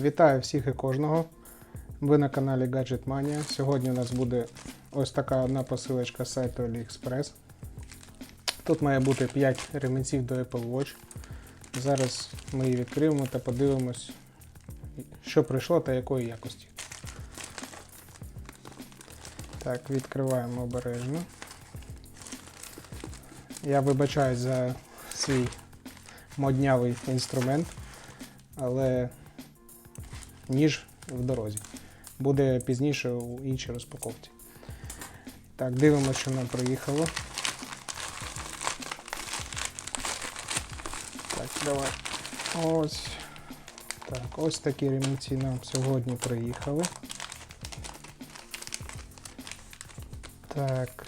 Вітаю всіх і кожного. Ви на каналі Gadget Mania. Сьогодні у нас буде ось така одна посилочка з сайту AliExpress. Тут має бути 5 ремінців до Apple Watch. Зараз ми її відкриємо та подивимось, що прийшло та якої якості. Так, відкриваємо обережно. Я вибачаюсь за свій моднявий інструмент, але ніж в дорозі. Буде пізніше у іншій розпаковці. Так, дивимося, що нам приїхало. Так, давай. Ось. Так, ось такі ремінці нам сьогодні приїхали. Так.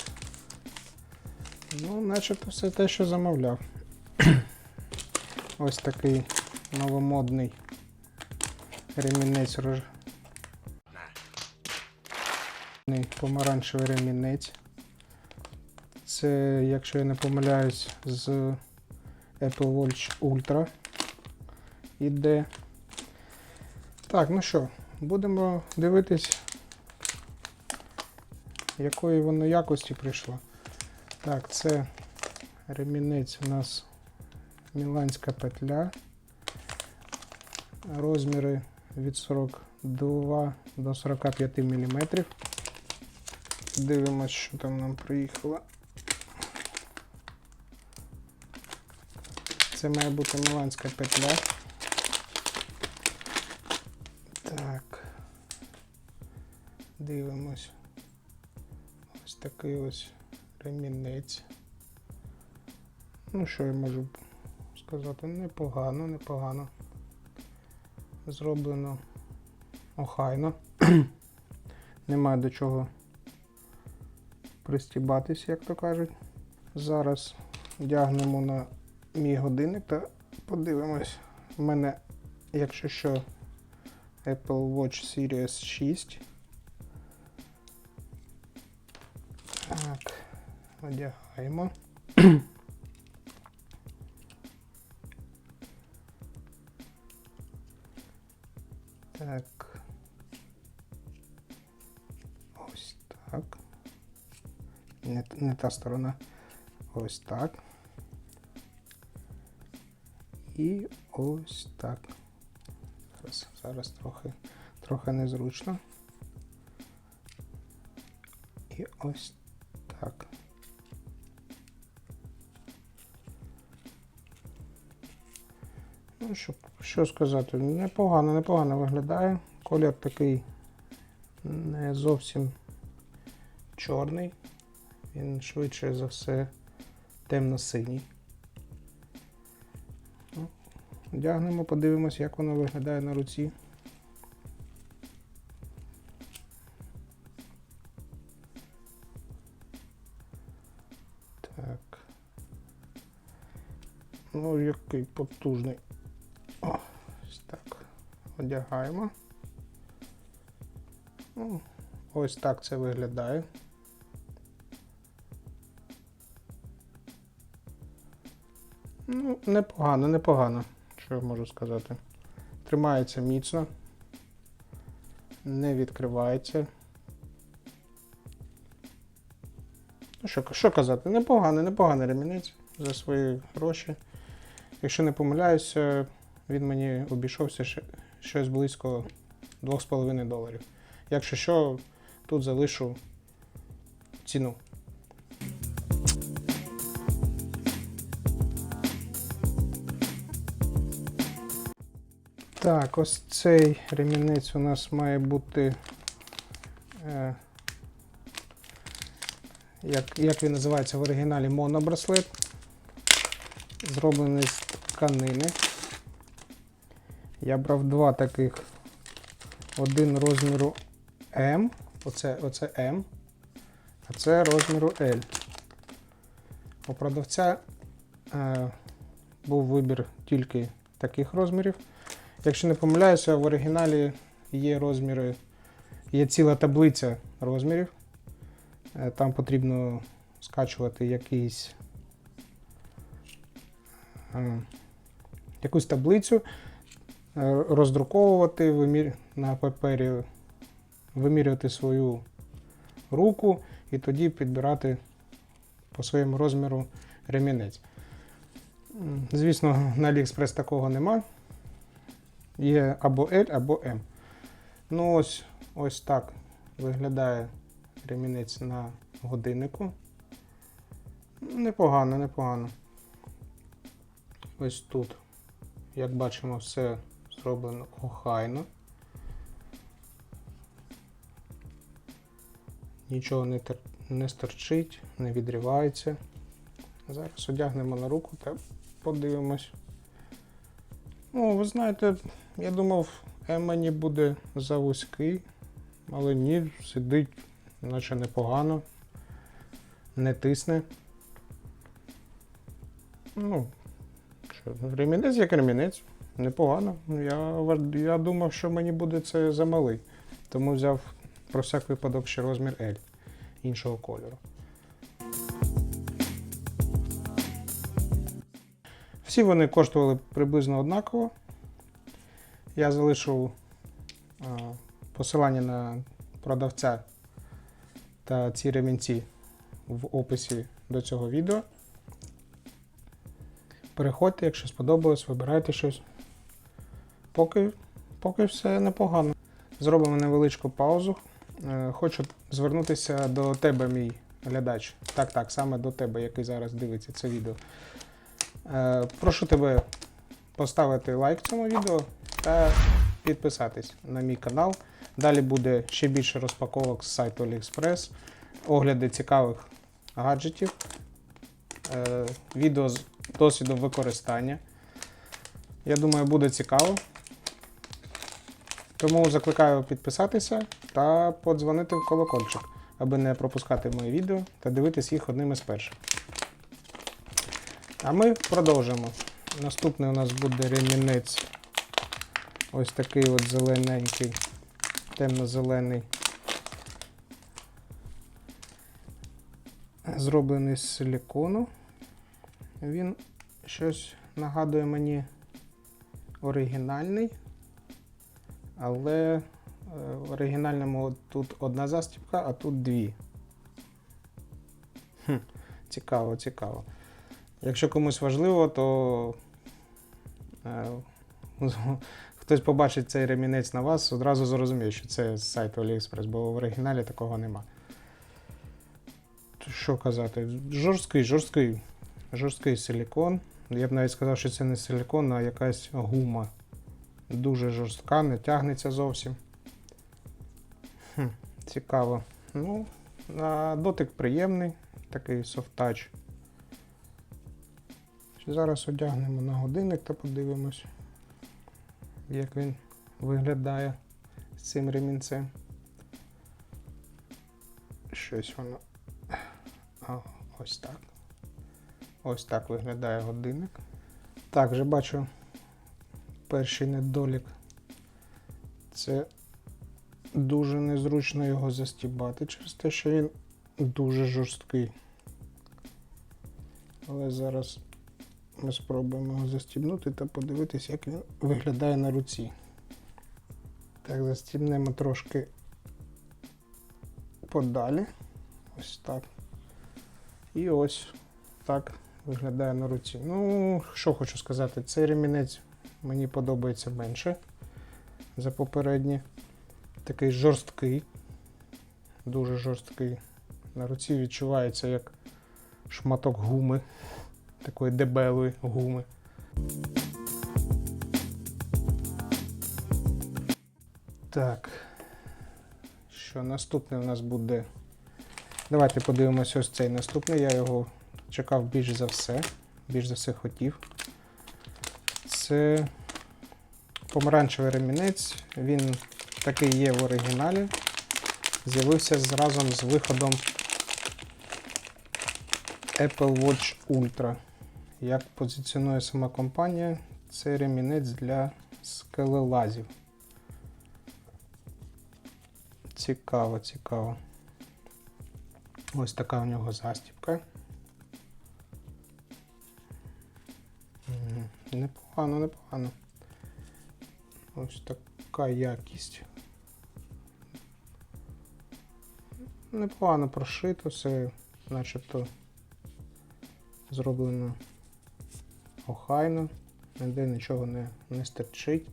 Ну, начебто все те, що замовляв. Ось такий новомодний ремінець рож... помаранчевий ремінець. Це, якщо я не помиляюсь, з Apple Watch Ultra іде. Так, ну що, будемо дивитись, якої воно якості прийшло. Так, це ремінець у нас міланська петля. Розміри від 42 до 45 мм. Дивимось, що там нам приїхало. Це має бути міланська петля. Так. Дивимось. Ось такий ось ремінець. Ну, що я можу сказати? Непогано, непогано. Зроблено охайно. Немає до чого пристібатись, як то кажуть. Зараз вдягнемо на мій годинник та подивимось. У мене, якщо що, Apple Watch Series 6. Так, одягаємо. Не, та сторона. Ось так. І ось так. Зараз, зараз трохи, трохи незручно. І ось так. Ну, що, що сказати, непогано, непогано виглядає. Колір такий не зовсім чорний. Він швидше за все темно-синій. Ну, Одягнемо, подивимось, як воно виглядає на руці. Так. Ну, який потужний. О, ось так. Одягаємо. Ну, ось так це виглядає. Ну, непогано, непогано, що я можу сказати. Тримається міцно, не відкривається. Ну, що, що казати, непоганий, непоганий ремінець за свої гроші. Якщо не помиляюся, він мені обійшовся щось близько 2,5 доларів. Якщо що, тут залишу ціну. Так, ось цей ремінець у нас має бути. Е, як, як він називається в оригіналі монобраслет. Зроблений з тканини. Я брав два таких. Один розміру М. Оце, оце М. А це розміру L. У продавця е, був вибір тільки таких розмірів. Якщо не помиляюся, в оригіналі є розміри, є ціла таблиця розмірів. Е, Там потрібно скачувати якийсь, е, якусь таблицю, е, роздруковувати вимір... на папері, вимірювати свою руку і тоді підбирати по своєму розміру ремінець. Звісно, на AliExpress такого нема. Є або L, або M. Ну ось, ось так виглядає ремінець на годиннику. Непогано, непогано. Ось тут, як бачимо, все зроблено охайно. Нічого не, тер... не стерчить, не відривається. Зараз одягнемо на руку та подивимось. Ну, ви знаєте, я думав, М мені буде завузький, але ні, сидить, наче непогано, не тисне. Ну, ремінець як ремінець, непогано. Я, я думав, що мені буде це замалий, тому взяв про всяк випадок ще розмір L іншого кольору. Всі вони коштували приблизно однаково. Я залишив а, посилання на продавця та ці ремінці в описі до цього відео. Переходьте, якщо сподобалось, вибирайте щось. Поки, поки все непогано. Зробимо невеличку паузу. Е, Хочу звернутися до тебе, мій глядач. Так, так, саме до тебе, який зараз дивиться це відео. Е, Прошу тебе поставити лайк цьому відео та підписатись на мій канал. Далі буде ще більше розпаковок з сайту AliExpress, огляди цікавих гаджетів, е, відео з досвідом використання. Я думаю, буде цікаво. Тому закликаю підписатися та подзвонити в колокольчик, аби не пропускати мої відео та дивитись їх одним із перших. А ми продовжимо. Наступний у нас буде ремінець. Ось такий от зелененький, темно-зелений. Зроблений з силікону. Він щось нагадує мені оригінальний, але е, в оригінальному тут одна застібка, а тут дві. Хм, цікаво, цікаво. Якщо комусь важливо, то е, хтось побачить цей ремінець на вас, одразу зрозуміє, що це з сайту AliExpress, бо в оригіналі такого нема. Що казати? Жорсткий, жорсткий, жорсткий силікон. Я б навіть сказав, що це не силікон, а якась гума. Дуже жорстка, не тягнеться зовсім. Хм, цікаво. Ну, на дотик приємний, такий софт-тач. Зараз одягнемо на годинник та подивимось, як він виглядає з цим ремінцем. Щось воно. А, ось так. Ось так виглядає годинник. Так, вже бачу перший недолік. Це дуже незручно його застібати через те, що він дуже жорсткий. Але зараз ми спробуємо його застібнути та подивитися, як він виглядає на руці. Так, застібнемо трошки подалі. Ось так. І ось так виглядає на руці. Ну, що хочу сказати, цей ремінець мені подобається менше за попередній. Такий жорсткий, дуже жорсткий. На руці відчувається як шматок гуми, такої дебелої гуми. Так. Що наступне у нас буде? Давайте подивимося ось цей наступний. Я його чекав більш за все. Більш за все хотів. Це помаранчевий ремінець. Він такий є в оригіналі. З'явився разом з виходом Apple Watch Ultra. Як позиціонує сама компанія, це ремінець для скелелазів. Цікаво, цікаво. Ось така у нього застібка. Непогано, непогано. Ось така якість. Непогано прошито, все начебто зроблено охайно, ніде нічого не, не стерчить.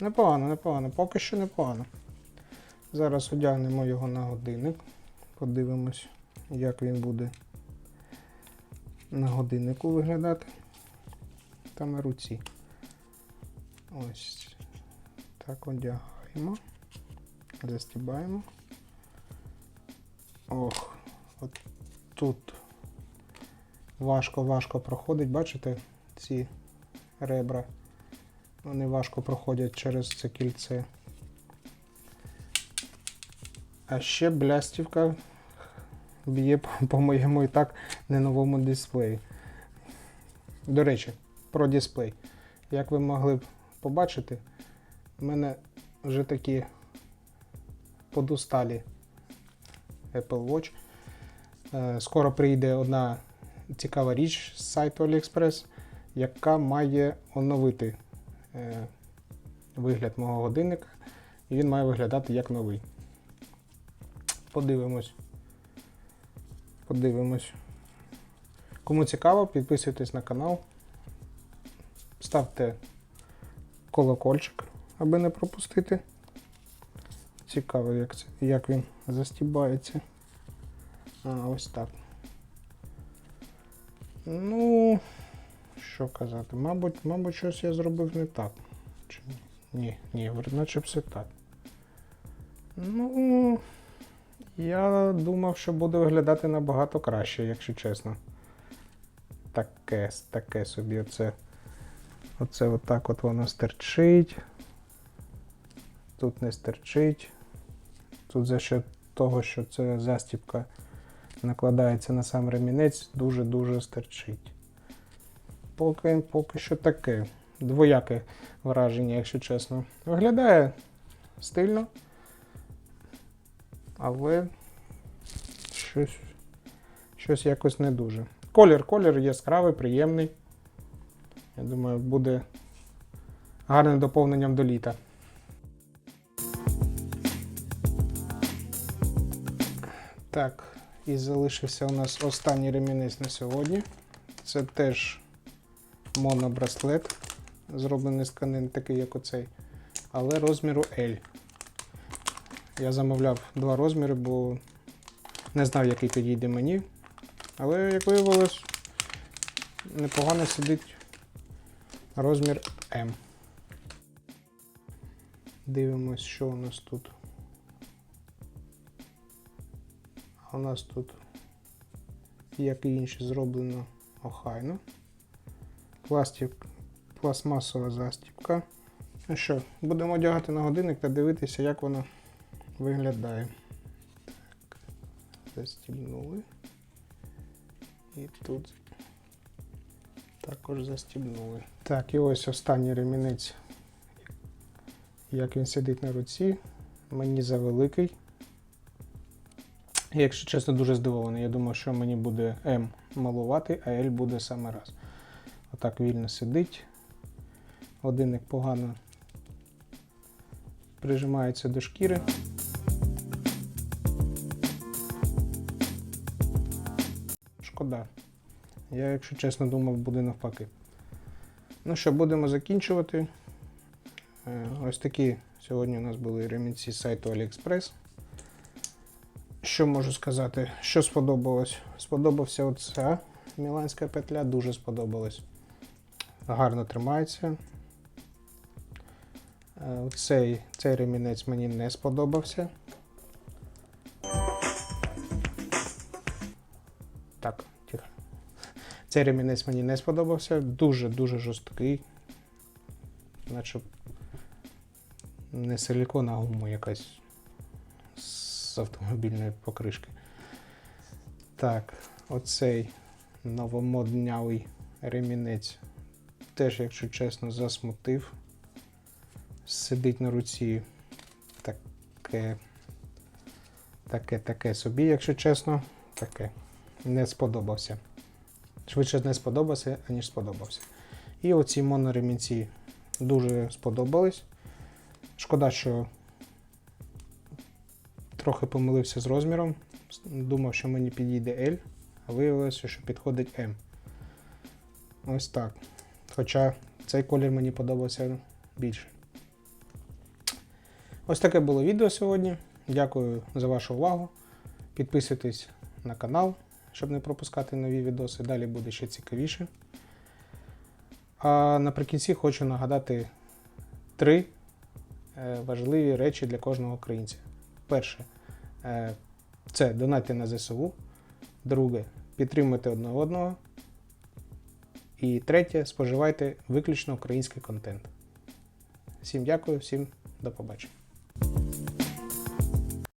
Непогано, непогано, поки що непогано. Зараз одягнемо його на годинник. Подивимось, як він буде на годиннику виглядати. Та на руці. Ось. Так одягаємо. Застібаємо. Ох, от тут важко-важко проходить, бачите, ці ребра. Вони важко проходять через це кільце. А ще блястівка б'є по- по моєму і так не новому дисплеї. До речі, про дисплей. Як ви могли б побачити, в мене вже такі подусталі Apple Watch. Е, Скоро прийде одна цікава річ з сайту AliExpress, яка має оновити е, вигляд мого годинника, і він має виглядати як новий. Подивимось. Подивимось. Кому цікаво, підписуйтесь на канал. Ставте колокольчик, аби не пропустити. Цікаво, як, це, як він застібається. А, ось так. Ну, що казати, мабуть, мабуть, щось я зробив не так. Чи ні? Ні, наче все так. Ну, я думав, що буде виглядати набагато краще, якщо чесно. Таке, таке собі оце. Оце отак от воно стерчить. Тут не стерчить. Тут за що того, що це застібка накладається на сам ремінець, дуже-дуже стерчить. Поки, поки що таке. Двояке враження, якщо чесно. Виглядає стильно. Але щось, щось якось не дуже. Колір, колір яскравий, приємний. Я думаю, буде гарним доповненням до літа. Так, і залишився у нас останній ремінець на сьогодні. Це теж монобраслет, зроблений з тканин, такий, як оцей, але розміру L. Я замовляв два розміри, бо не знав, який підійде мені. Але, як виявилось, непогано сидить розмір М. Дивимось, що у нас тут. У нас тут, як і інші, зроблено охайно. Пластик, пластмасова застібка. Ну що, будемо одягати на годинник та дивитися, як воно виглядає. Так, застібнули. І тут також застібнули. Так, і ось останній ремінець. Як він сидить на руці. Мені завеликий. Я, Якщо чесно, дуже здивований. Я думав, що мені буде М малувати, а L буде саме раз. Отак вільно сидить. Годинник погано прижимається до шкіри. Шкода. Я, якщо чесно, думав, буде навпаки. Ну що, будемо закінчувати. Е, Ось такі сьогодні у нас були ремінці з сайту AliExpress. Що можу сказати? Що сподобалось? Сподобався оця міланська петля, дуже сподобалась. Гарно тримається. Е, Цей, цей ремінець мені не сподобався. Так, тихо. Цей ремінець мені не сподобався. Дуже-дуже жорсткий. Наче не силікон, а гума якась з автомобільної покришки. Так, оцей новомоднявий ремінець теж, якщо чесно, засмутив. Сидить на руці таке, таке, таке собі, якщо чесно, таке. Не сподобався. Швидше не сподобався, аніж сподобався. І оці моноремінці Дуже сподобались. Шкода, що трохи помилився з розміром. Думав, що мені підійде L, а виявилося, що підходить M. Ось так. Хоча цей колір мені подобався більше. Ось таке було відео сьогодні. Дякую за вашу увагу. Підписуйтесь на канал, щоб не пропускати нові відоси. Далі буде ще цікавіше. А наприкінці хочу нагадати три е, важливі речі для кожного українця. Перше, це донати на ЗСУ. Друге, підтримуйте одне одного. І третє, споживайте виключно український контент. Всім дякую, всім до побачення.